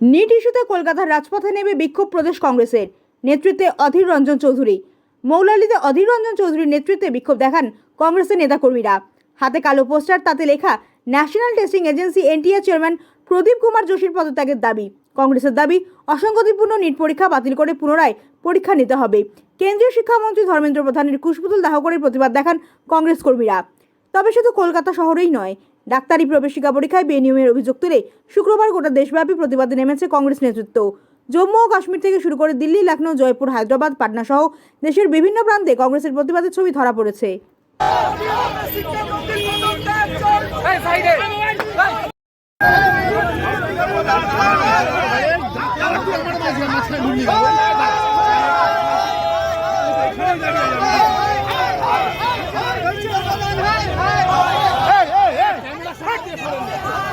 NEET ইস্যুতে কলকাতার রাজপথে নেমে বিক্ষোভ প্রদেশ কংগ্রেসের নেতৃত্বে অধীর রঞ্জন চৌধুরী। মৌলালিতে অধীর রঞ্জন চৌধুরীর নেতৃত্বে বিক্ষোভ দেখান কংগ্রেসের নেতাকর্মীরা। হাতে কালো পোস্টার, তাতে লেখা, national testing agency NTA chairman Pradeep Kumar যোশীর পদত্যাগের দাবি। কংগ্রেসের দাবি, অসঙ্গতিপূর্ণ নিট পরীক্ষা বাতিল করে পুনরায় পরীক্ষা নিতে হবে। কেন্দ্রীয় শিক্ষামন্ত্রী ধর্মেন্দ্র প্রধানের কুশপুতুল দাহ করে প্রতিবাদ দেখান কংগ্রেস কর্মীরা। তবে শুধু কলকাতা শহরেই নয় ডাক্তারি প্রবেশিকা পরীক্ষায় বেনিয়মের অভিযোগ তুলে শুক্রবার গোটা দেশব্যাপী প্রতিবাদে নেমেছে কংগ্রেস নেতৃত্ব জম্মু ও কাশ্মীর থেকে শুরু করে দিল্লি লখনৌ জয়পুর, হায়দ্রাবাদ, পাটনা সহ দেশের বিভিন্ন প্রান্তে কংগ্রেসের প্রতিবাদের ছবি ধরা পড়েছে Oh! 어디에 팔았냐?